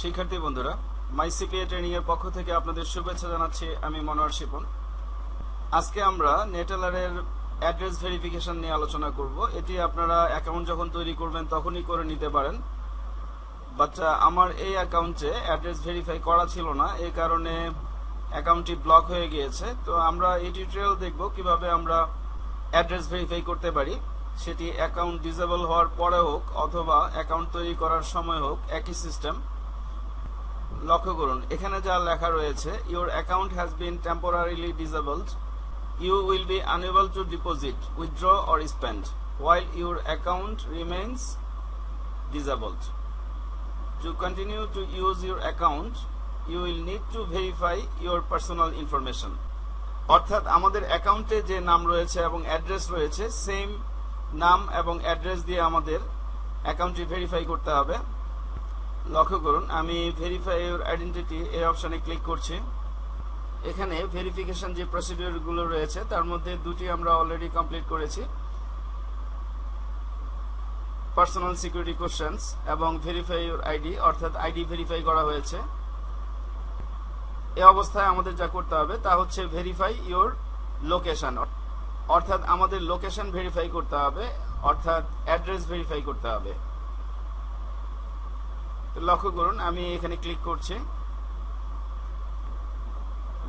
শিক্ষার্থী বন্ধুরা মাই CPA training এর পক্ষ থেকে আপনাদের শুভেচ্ছা জানাচ্ছি আমি মনোয়ার শিপন। আজকে আমরা নেটেলারের অ্যাড্রেস ভেরিফিকেশন নিয়ে আলোচনা করব। এটি আপনারা অ্যাকাউন্ট যখন তৈরি করবেন তখনই করে নিতে পারেন। বাট আমার এই অ্যাকাউন্টে অ্যাড্রেস ভেরিফাই করা ছিল না এই কারণে অ্যাকাউন্টটি ব্লক হয়ে গিয়েছে। তো আমরা এই টিউটোরিয়াল দেখব কীভাবে আমরা অ্যাড্রেস ভেরিফাই করতে পারি। সেটি অ্যাকাউন্ট ডিজেবল হওয়ার পরে হোক অথবা অ্যাকাউন্ট তৈরি করার সময় হোক, একই সিস্টেম লক্ষ্য করুন এখানে যা লেখা রয়েছে your account has been temporarily disabled you will be unable to deposit withdraw or spend while your account remains disabled. To continue to use your account, you will need to verify your personal information. অর্থাৎ আমাদের অ্যাকাউন্টে যে নাম রয়েছে এবং address রয়েছে same নাম এবং অ্যাড্রেস দিয়ে আমাদের অ্যাকাউন্টটি ভেরিফাই করতে হবে লক্ষ্য করুন, আমি ভেরিফাই ইউর আইডেন্টিটি এই অপশানে ক্লিক করছি। এখানে ভেরিফিকেশন যে প্রসিডিওরগুলো রয়েছে, তার মধ্যে দুটি আমরা অলরেডি কমপ্লিট করেছি। পার্সোনাল সিকিউরিটি কোশ্চেন্স এবং ভেরিফাই ইউর আইডি অর্থাৎ আইডি ভেরিফাই করা হয়েছে। এ অবস্থায় আমাদের যা করতে হবে, তা হচ্ছে ভেরিফাই ইউর লোকেশন অর্থাৎ আমাদের লোকেশন ভেরিফাই করতে হবে, অর্থাৎ অ্যাড্রেস ভেরিফাই করতে হবে। তো লক্ষ্য করুন, আমি এখানে ক্লিক করছি।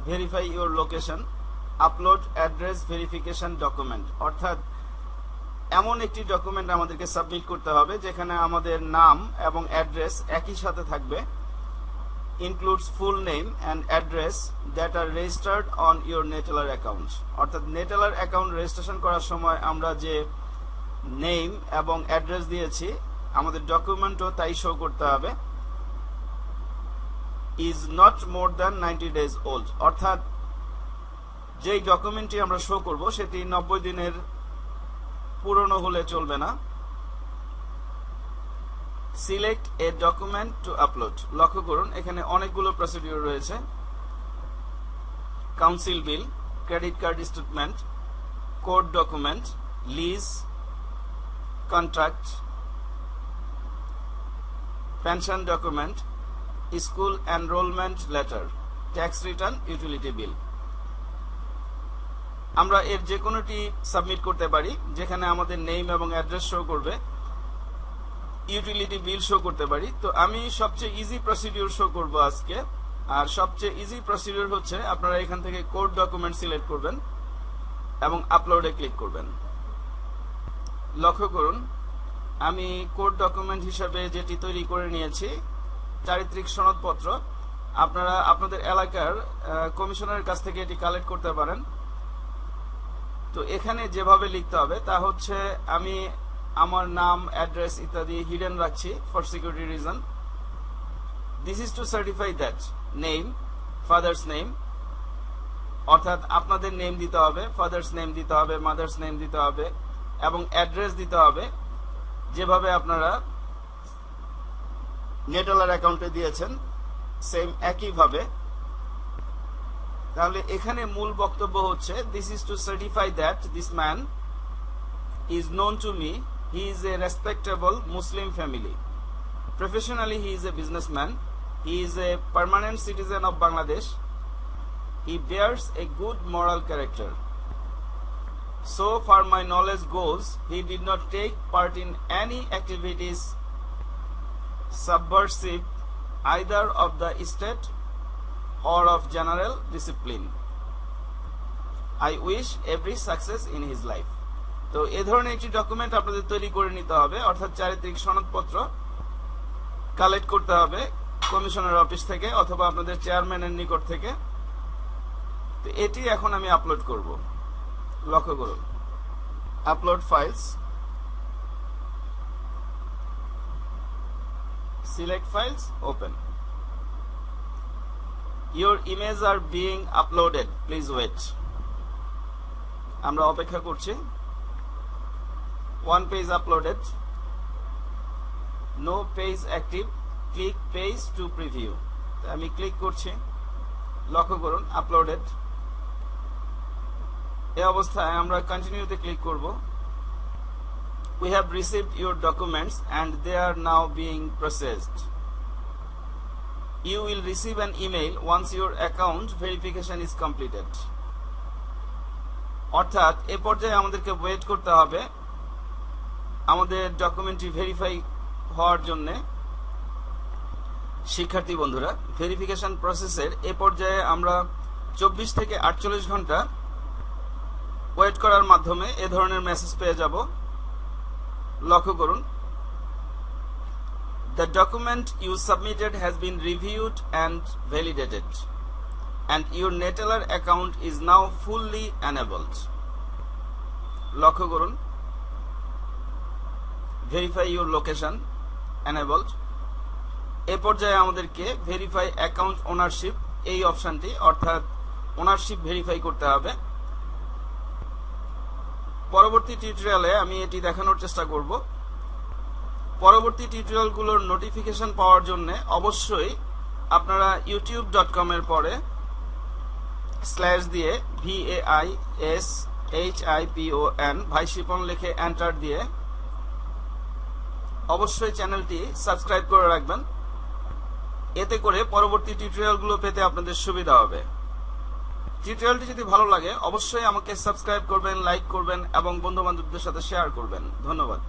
Verify your location upload address verification document অর্থাৎ, এমন একটি ডকুমেন্ট আমাদেরকে সাবমিট করতে হবে, যেখানে আমাদের নাম এবং অ্যাড্রেস একই সাথে থাকবে। Includes full name and address that are registered on your Neteller account অর্থাৎ নেটেলার অ্যাকাউন্ট রেজিস্ট্রেশন করার সময় আমরা যে নেম এবং অ্যাড্রেস দিয়েছি আমাদের ডকুমেন্টও তাই শো করতে হবে। Is not more than ninety days old অর্থাৎ যেই ডকুমেন্টটি আমরা শো করব, সেটি নব্বই দিনের পুরনো হলে চলবে না। Select a document to upload লক্ষ্য করুন, এখানে অনেকগুলো প্রসিডিওর রয়েছে। Council bill credit card statement code document lease contract pension document school enrolment letter tax return utility bill আমরা এর যে কোনোটি সাবমিট করতে পারি, যেখানে আমাদের নেম এবং অ্যাড্রেস শো করবে ইউটিলিটি বিল শো করতে পারি। তো আমি সবচেয়ে ইজি প্রসিডিউর শো করব আজকে। আর সবচেয়ে ইজি প্রসিডিউর হচ্ছে আপনারা এখান থেকে কোড ডকুমেন্ট সিলেক্ট করবেন এবং আপলোডে ক্লিক করবেন। লক্ষ্য করুন আমি কোড ডকুমেন্ট হিসাবে যেটি তৈরি করে নিয়েছি, চারিত্রিক সনদপত্র। আপনারা আপনাদের এলাকার কমিশনারের কাছ থেকে এটি কালেক্ট করতে পারেন। তো এখানে যেভাবে লিখতে হবে, তা হচ্ছে আমি আমার নাম, অ্যাড্রেস ইত্যাদি হিডেন রাখছি for security reason this is to certify that name father's name অর্থাৎ আপনাদের নেম দিতে হবে ফাদার্স নেম দিতে হবে মাদার্স নেম দিতে হবে, এবং অ্যাড্রেস দিতে হবে। যেভাবে আপনারা নেটলার অ্যাকাউন্টে দিয়েছেন সেম একইভাবে তাহলে এখানে মূল বক্তব্য হচ্ছে this is to certify that this man is known to me he is a respectable muslim family professionally he is a businessman he is a permanent citizen of bangladesh he bears a good moral character so far my knowledge goes he did not take part in any activities subversive either of the state or of general discipline i wish every success in his life তো এ ধরনের একটি document আপনাদের তৈরি করে নিতে হবে অর্থাৎ চারিত্রিক সনদপত্র কালেক্ট করতে হবে কমিশনের অফিস থেকে অথবা আপনাদের চেয়ারম্যানের নিকট থেকে তো এটি এখন আমি আপলোড করব লক্ষ্য করুন। Upload files select files open your image are being uploaded please wait আমরা অপেক্ষা করছি। one page uploaded no page active click page to preview আমি ক্লিক করছি। লক্ষ্য করুন আপলোডেড এই অবস্থায় আমরা কন্টিনিউতে ক্লিক করব। We have received your documents and they are now being processed you will receive an email once your account verification is completed অর্থাৎ, এ পর্যায়ে আমাদেরকে ওয়েট করতে হবে আমাদের ডকুমেন্টটি ভেরিফাই হওয়ার জন্যে। শিক্ষার্থী বন্ধুরা ভেরিফিকেশন প্রসেসের এ পর্যায়ে আমরা চব্বিশ থেকে আটচল্লিশ ঘণ্টা ওয়েট করার মাধ্যমে এ ধরনের মেসেজ পেয়ে যাব। লক্ষ্য করুন। The document you submitted has been reviewed and validated, and your Neteller account is now fully enabled. লক্ষ্য করুন। ভেরিফাই ইউর লোকেশন এনেবলড এ পর্যায়ে আমাদেরকে ভেরিফাই অ্যাকাউন্ট ওনারশিপ এই অপশনটি অর্থাৎ ওনারশিপ ভেরিফাই করতে হবে। পরবর্তী টিউটোরিয়ালে আমি এটি দেখানোর চেষ্টা করব। পরবর্তী টিউটোরিয়ালগুলোর নোটিফিকেশন পাওয়ার জন্য অবশ্যই আপনারা ইউটিউব ডট কম এর পরে স্ল্যাশ দিয়ে V A I S H I P O N ভাই শিপন লিখে এন্টার দিয়ে অবশ্যই চ্যানেলটি সাবস্ক্রাইব করে রাখবেন। এতে করে পরবর্তী টিউটোরিয়ালগুলো পেতে আপনাদের সুবিধা হবে। টিউটোরিয়ালটি যদি ভালো লাগে, অবশ্যই আমাকে সাবস্ক্রাইব করবেন, লাইক করবেন এবং বন্ধু বান্ধবদের সাথে শেয়ার করবেন। ধন্যবাদ।